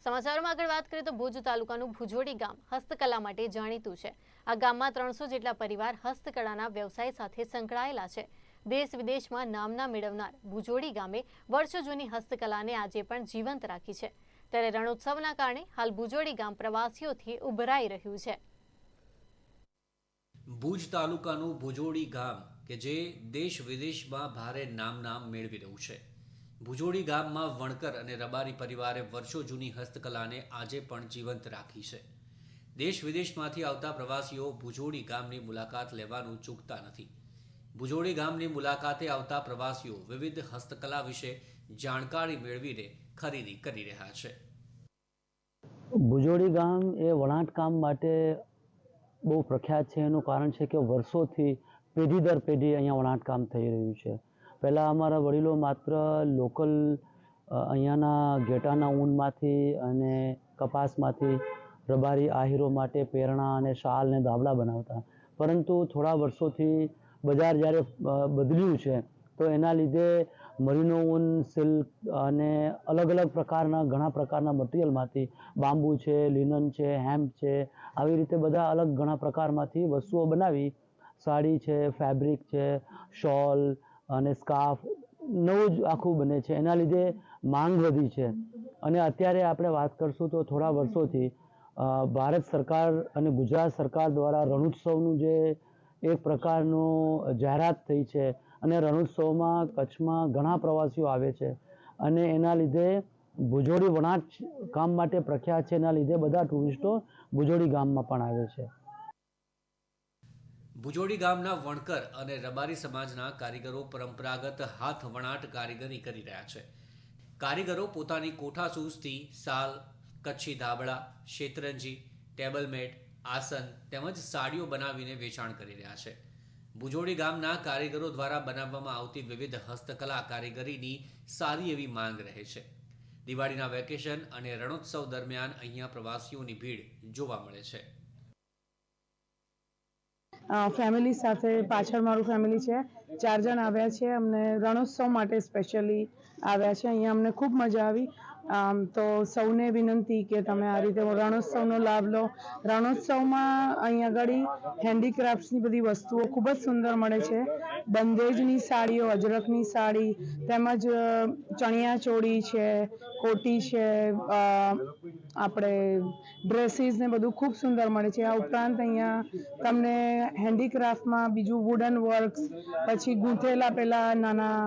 સમાચારોમાં આગળ વાત કરીએ તો ભુજ તાલુકાનું ભુજોડી ગામ હસ્તકલા માટે જાણીતું છે. આ ગામમાં ત્રણસો જેટલા પરિવાર હસ્તકળાના વ્યવસાય સાથે સંકળાયેલા છે. દેશ વિદેશમાં નામના મેળવનાર ભુજોડી ગામે વર્ષો જૂની હસ્તકલાને આજે પણ જીવંત રાખી છે. ત્યારે રણોત્સવના કારણે હાલ ભુજોડી ગામ પ્રવાસીઓથી ઉભરાઈ રહ્યું છે. ભુજ તાલુકાનું ભુજોડી ગામ કે જે દેશ વિદેશમાં ભારે નામના મેળવી રહ્યું છે. ભુજોડી ગામમાં વણકર અને રબારી પરિવારે વર્ષો જૂની હસ્તકલાને આજે પણ જીવંત રાખી છે. દેશ વિદેશમાંથી આવતા પ્રવાસીઓ ભુજોડી ગામની મુલાકાત લેવાનું ચૂકતા નથી. ભુજોડી ગામની મુલાકાતે આવતા પ્રવાસીઓ વિવિધ હસ્તકલા વિશે જાણકારી મેળવીને ખરીદી કરી રહ્યા છે. ભુજોડી ગામ એ વણાટ કામ માટે બહુ પ્રખ્યાત છે. એનું કારણ છે કે વર્ષોથી પેઢી દર પેઢી અહીંયા વણાટ કામ થઈ રહ્યું છે. પહેલાં અમારા વડીલો માત્ર લોકલ અહીંયાના ઘેટાના ઊનમાંથી અને કપાસમાંથી રબારી આહીરો માટે પેરણા અને શાલ ને ધાબળા બનાવતા. પરંતુ થોડા વર્ષોથી બજાર જ્યારે બદલ્યું છે, તો એના લીધે મરીનો ઊન, સિલ્ક અને અલગ અલગ પ્રકારના, ઘણા પ્રકારના મટીરિયલમાંથી બાંબુ છે, લિનન છે, હેમ્પ છે, આવી રીતે બધા અલગ ઘણા પ્રકારમાંથી વસ્તુઓ બનાવી, સાડી છે, ફેબ્રિક છે, શોલ અને સ્કાર્ફ નવું જ આખું બને છે. એના લીધે માંગ વધી છે. અને અત્યારે આપણે વાત કરશું તો થોડા વર્ષોથી ભારત સરકાર અને ગુજરાત સરકાર દ્વારા રણોત્સવનું જે એક પ્રકારનું જાહેરાત થઈ છે અને રણોત્સવમાં કચ્છમાં ઘણા પ્રવાસીઓ આવે છે અને એના લીધે ભુજોડી વણાટ કામ માટે પ્રખ્યાત છે. એના લીધે બધા ટુરિસ્ટો ભુજોડી ગામમાં પણ આવે છે. ભુજોડી ગામના વણકર અને રબારી સમાજના કારીગરો પરંપરાગત હાથ વણાટ કારીગરી કરી રહ્યા છે. કારીગરો પોતાની કોઠાસૂઝથી સાલ, કચ્છી ધાબળા, શેતરંજી, ટેબલમેટ, આસન તેમજ સાડીઓ બનાવીને વેચાણ કરી રહ્યા છે. ભુજોડી ગામના કારીગરો દ્વારા બનાવવામાં આવતી વિવિધ હસ્તકલા કારીગરીની સારી એવી માંગ રહે છે. દિવાળીના વેકેશન અને રણોત્સવ દરમિયાન અહીંયા પ્રવાસીઓની ભીડ જોવા મળે છે. ફેમિલી સાથે પાછળ મારું ફેમિલી છે. ચાર જણ આવ્યા છે. અમને રણોત્સવ માટે સ્પેશિયલી આવ્યા છે. અહીંયા અમને ખૂબ મજા આવી. આમ તો સૌને વિનંતી કે તમે આ રીતે રણોત્સવનો લાભ લો. રણોત્સવમાં અહીંયા આગળ હેન્ડીક્રાફ્ટ્સની બધી વસ્તુઓ ખૂબ જ સુંદર મળે છે. બંદેજની સાડીઓ અજરકની સાડી, તેમજ ચણિયા ચોળી છે, કોટી છે આપણે ડ્રેસીસ ને બધું ખૂબ સુંદર મળે છે. આ ઉપરાંત અહીંયા તમને હેન્ડીક્રાફ્ટમાં બીજું વુડન વર્ક્સ પછી ગૂંથેલા પેલા નાના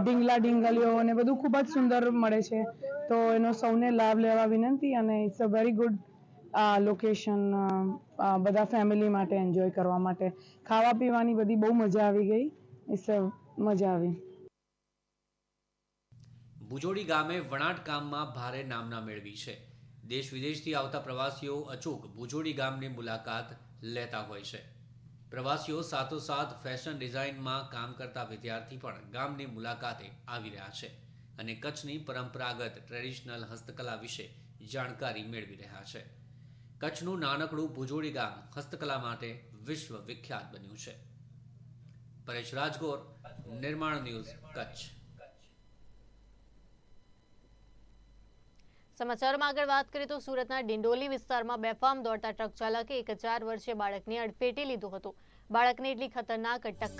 ડીંગલા ડીંગલીઓ અને બધું ખૂબ જ સુંદર મળે છે. તો એનો સૌને લાભ લેવા વિનંતી અને it's a very good location બધા ફેમિલી માટે એન્જોય કરવા માટે. ખાવા પીવાની બધી બહુ મજા આવી ગઈ. ઇટ્સ મજા આવી. ભુજોડી ગામે વણાટ કામમાં ભારે નામના મેળવી છે. દેશ વિદેશથી આવતા પ્રવાસીઓ અચૂક ભુજોડી ગામની મુલાકાત લેતા હોય છે. પ્રવાસીઓ સાથોસાથ ફેશન ડિઝાઇનમાં કામ કરતા વિદ્યાર્થી પણ ગામની મુલાકાતે આવી રહ્યા છે. અને કચ્છની પરંપરાગત ટ્રેડિશનલ હસ્તકલા વિશે જાણકારી મેળવી રહ્યા છે. કચ્છનું નાનકડું ભુજોડી ગામ હસ્તકલા માટે વિશ્વ વિખ્યાત બન્યું છે. પરેશ રાજગોર, નિર્માણ ન્યૂઝ કચ્છ. સમાચારમાં આગળ વાત કરીએ તો સુરતના ડિંડોલી વિસ્તારમાં બેફામ દોડતા ટ્રક ચાલકે એક ચાર વર્ષીય બાળકને અડફેટે લીધું હતું. બાળકને એટલી ખતરનાક ટક્કર